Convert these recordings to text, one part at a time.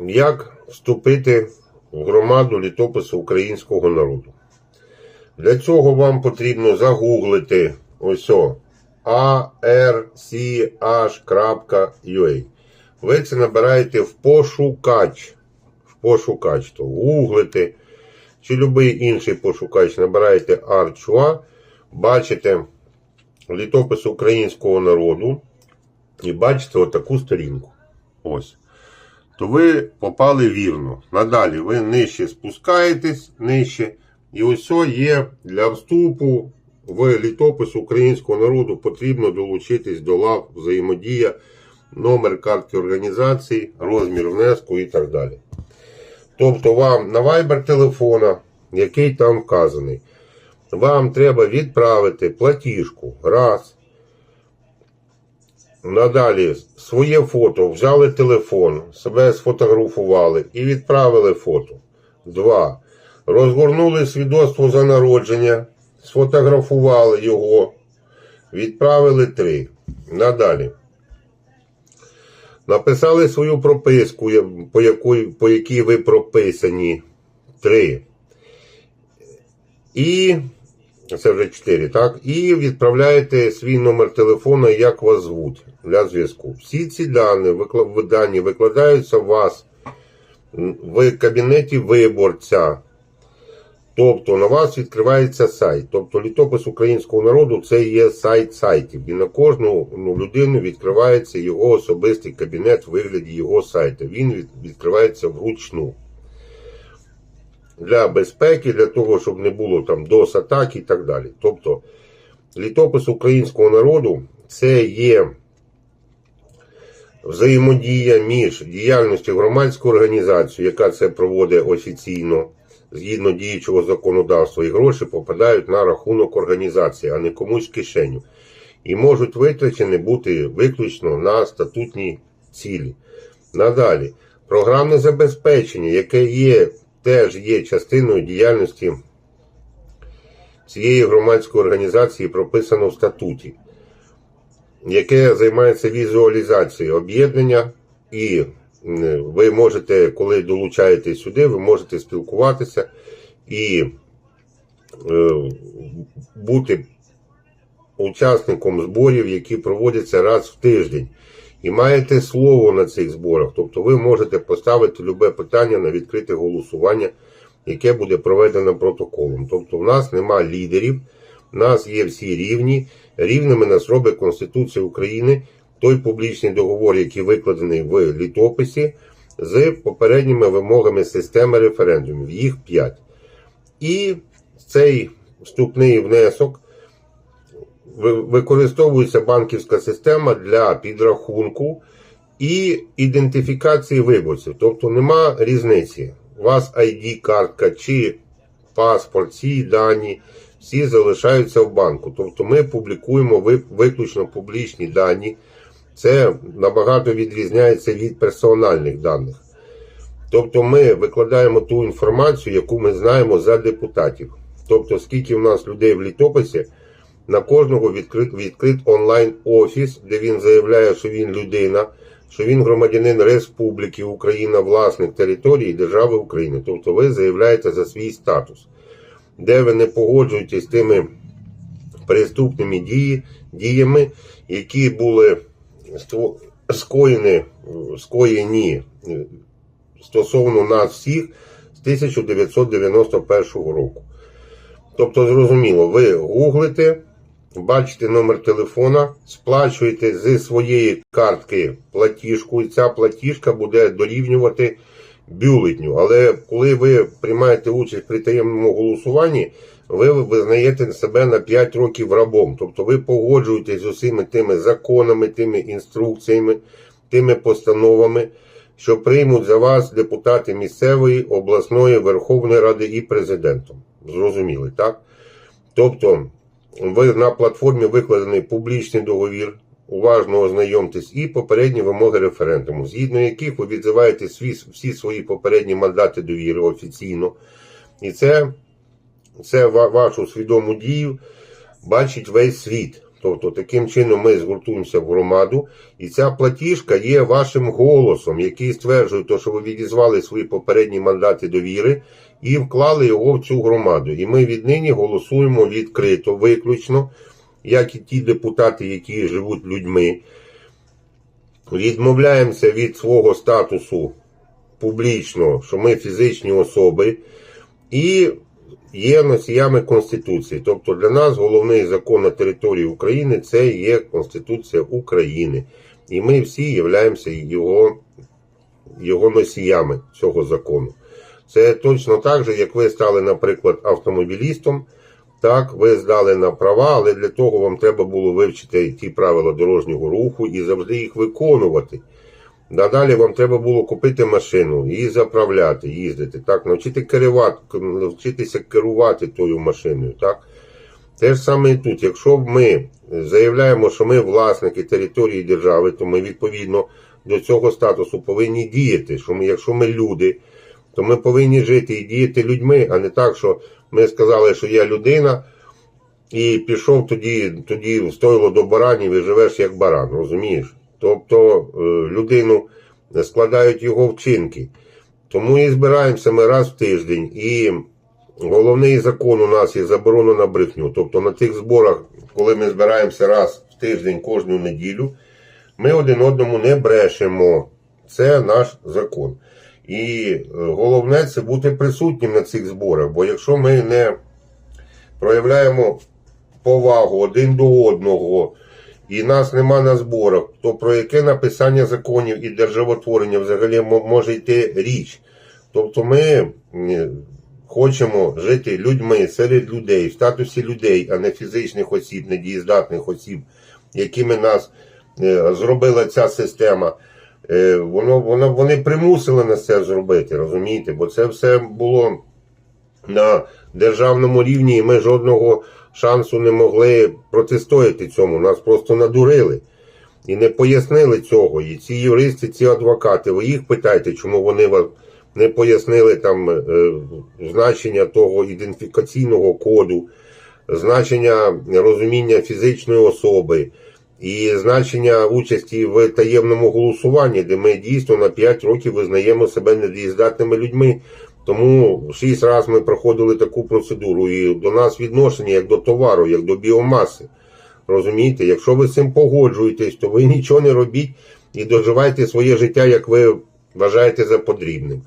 Як вступити в громаду літопису українського народу? Для цього вам потрібно загуглити ось arch.ua. Ви це набираєте в пошукач. В пошукач, то гуглите, чи будь-який інший пошукач набираєте Арчуа, бачите літопис українського народу і бачите отаку сторінку. Ось. То ви попали вірно. Надалі ви нижче спускаєтесь, нижче. І ось є для вступу в літопис українського народу потрібно долучитись до лав взаємодія, номер картки організації, розмір внеску і так далі. Тобто вам на Viber телефона, який там вказаний, вам треба відправити платіжку. Раз. Надалі своє фото, взяли телефон, себе сфотографували і відправили фото. Два. Розгорнули свідоцтво за народження, сфотографували його, відправили три. Надалі. Написали свою прописку, по якій, по якій ви прописані. Три. І це вже 4, так? І відправляєте свій номер телефону, як вас звуть для зв'язку. Всі ці дані, викла- дані викладаються у вас в кабінеті виборця. Тобто на вас відкривається сайт. Тобто літопис українського народу це є сайт сайтів. І на кожну ну, людину відкривається його особистий кабінет в вигляді його сайту. Він від- відкривається вручну для безпеки, для того, щоб не було там дос і так далі. Тобто, літопис українського народу це є взаємодія між діяльністю громадської організації, яка це проводить офіційно, згідно діючого законодавства, і гроші попадають на рахунок організації, а не комусь кишеню. І можуть витрачені бути виключно на статутні цілі. Надалі, програмне забезпечення, яке є, теж є частиною діяльності цієї громадської організації, прописано в статуті, яке займається візуалізацією об'єднання, і ви можете, коли долучаєтесь сюди, ви можете спілкуватися і е, бути учасником зборів, які проводяться раз в тиждень. І маєте слово на цих зборах. Тобто ви можете поставити любе питання на відкрите голосування, яке буде проведено протоколом. Тобто, в нас нема лідерів, в нас є всі рівні. Рівними нас робить Конституція України, той публічний договор, який викладений в літописі, з попередніми вимогами системи референдумів. Їх 5. І цей вступний внесок використовується банківська система для підрахунку і ідентифікації виборців. Тобто нема різниці. У вас ID-картка чи паспорт, ці дані всі залишаються в банку. Тобто ми публікуємо виключно публічні дані. Це набагато відрізняється від персональних даних. Тобто ми викладаємо ту інформацію, яку ми знаємо за депутатів. Тобто, скільки в нас людей в літописі, на кожного відкрит, відкрит онлайн-офіс, де він заявляє, що він людина, що він громадянин Республіки Україна, власник території держави України. Тобто ви заявляєте за свій статус, де ви не погоджуєтесь з тими преступними дії, діями, які були скоєні, скоєні е, стосовно нас всіх з 1991 року. Тобто, зрозуміло, ви гуглите, бачите номер телефона, сплачуєте зі своєї картки платіжку, і ця платіжка буде дорівнювати бюлетню. Але коли ви приймаєте участь при таємному голосуванні, ви визнаєте себе на 5 років рабом. Тобто ви погоджуєтесь з усіми тими законами, тими інструкціями, тими постановами, що приймуть за вас депутати місцевої, обласної, Верховної Ради і президентом. Зрозуміли, так? Тобто, на платформі викладений публічний договір, уважно ознайомтесь і попередні вимоги референдуму, згідно яких ви відзиваєте всі свої попередні мандати довіри офіційно. І це, це вашу свідому дію бачить весь світ. Тобто, таким чином ми згуртуємося в громаду, і ця платіжка є вашим голосом, який стверджує, те, що ви відізвали свої попередні мандати довіри і вклали його в цю громаду. І ми віднині голосуємо відкрито, виключно, як і ті депутати, які живуть людьми. Відмовляємося від свого статусу публічно, що ми фізичні особи, і є носіями Конституції. Тобто для нас головний закон на території України це є Конституція України. І ми всі являємося його, його носіями цього закону. Це точно так же, як ви стали, наприклад, автомобілістом. Так, ви здали на права, але для того вам треба було вивчити ті правила дорожнього руху і завжди їх виконувати. Надалі вам треба було купити машину, її заправляти, їздити, так, навчити керувати, навчитися керувати тою машиною. так. Те ж саме і тут. Якщо ми заявляємо, що ми власники території держави, то ми відповідно до цього статусу повинні діяти. Що ми, якщо ми люди, то ми повинні жити і діяти людьми, а не так, що ми сказали, що я людина, і пішов тоді, тоді стойло до баранів і живеш як баран, розумієш? Тобто е, людину складають його вчинки. Тому і збираємося ми раз в тиждень. І головний закон у нас є заборона на брехню. Тобто на тих зборах, коли ми збираємося раз в тиждень кожну неділю, ми один одному не брешемо. Це наш закон. І е, головне це бути присутнім на цих зборах. Бо якщо ми не проявляємо повагу один до одного, і нас нема на зборах, то про яке написання законів і державотворення взагалі може йти річ? Тобто ми хочемо жити людьми серед людей, в статусі людей, а не фізичних осіб, недієздатних осіб, якими нас е, зробила ця система. Е, Воно, воно, вони примусили нас це зробити, розумієте? Бо це все було на державному рівні, і ми жодного шансу не могли протистояти цьому. Нас просто надурили і не пояснили цього. І ці юристи, ці адвокати, ви їх питаєте, чому вони вам не пояснили там е, значення того ідентифікаційного коду, значення розуміння фізичної особи. І значення участі в таємному голосуванні, де ми дійсно на 5 років визнаємо себе недієздатними людьми. Тому шість разів ми проходили таку процедуру, і до нас відношення як до товару, як до біомаси. Розумієте, якщо ви з цим погоджуєтесь, то ви нічого не робіть і доживайте своє життя, як ви вважаєте за потрібним.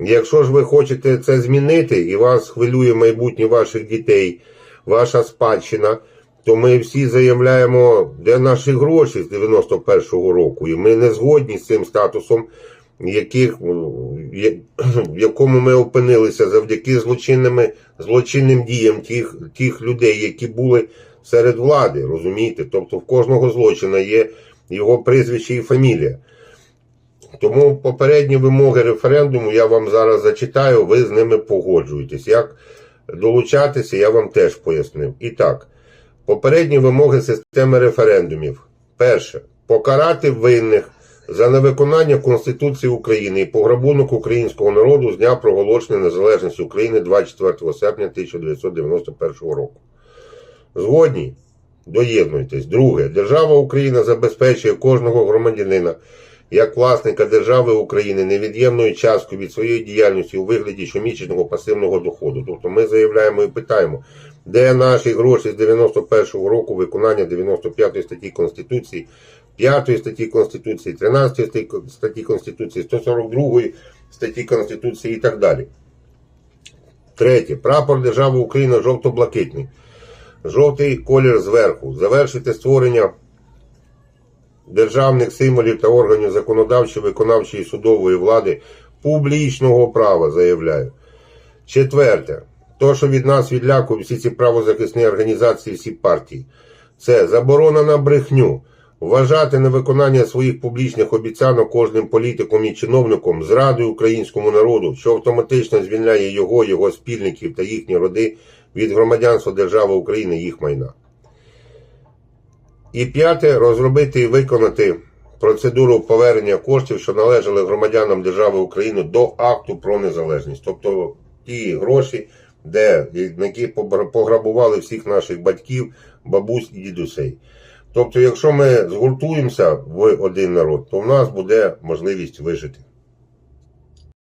Якщо ж ви хочете це змінити і вас хвилює майбутнє ваших дітей, ваша спадщина, то ми всі заявляємо, де наші гроші з 91-го року, і ми не згодні з цим статусом, яких, в якому ми опинилися завдяки злочинними, злочинним діям тих, тих людей, які були серед влади, розумієте? Тобто в кожного злочина є його прізвище і фамілія. Тому попередні вимоги референдуму я вам зараз зачитаю, ви з ними погоджуєтесь. Як долучатися, я вам теж пояснив. І так, попередні вимоги системи референдумів. Перше. Покарати винних за невиконання Конституції України і пограбунок українського народу з дня проголошення незалежності України 24 серпня 1991 року. Згодні? Доєднуйтесь. Друге. Держава Україна забезпечує кожного громадянина як власника держави України невід'ємною часткою від своєї діяльності у вигляді щомісячного пасивного доходу. Тобто ми заявляємо і питаємо, де наші гроші з 91-го року виконання 95 ї статті Конституції, 5 статті Конституції, 13 статті Конституції, 142 статті Конституції і так далі. Третє. Прапор держави України жовто-блакитний. Жовтий колір зверху. Завершити створення державних символів та органів законодавчої, виконавчої і судової влади публічного права, заявляю. Четверте. То, що від нас відлякують всі ці правозахисні організації, всі партії, це заборона на брехню, вважати невиконання своїх публічних обіцянок кожним політиком і чиновником зрадою українському народу, що автоматично звільняє його, його спільників та їхні роди від громадянства держави України їх майна. І п'яте розробити і виконати процедуру повернення коштів, що належали громадянам держави України до акту про незалежність. Тобто ті гроші, де які пограбували всіх наших батьків, бабусь і дідусей. Тобто, якщо ми згуртуємося в один народ, то в нас буде можливість вижити.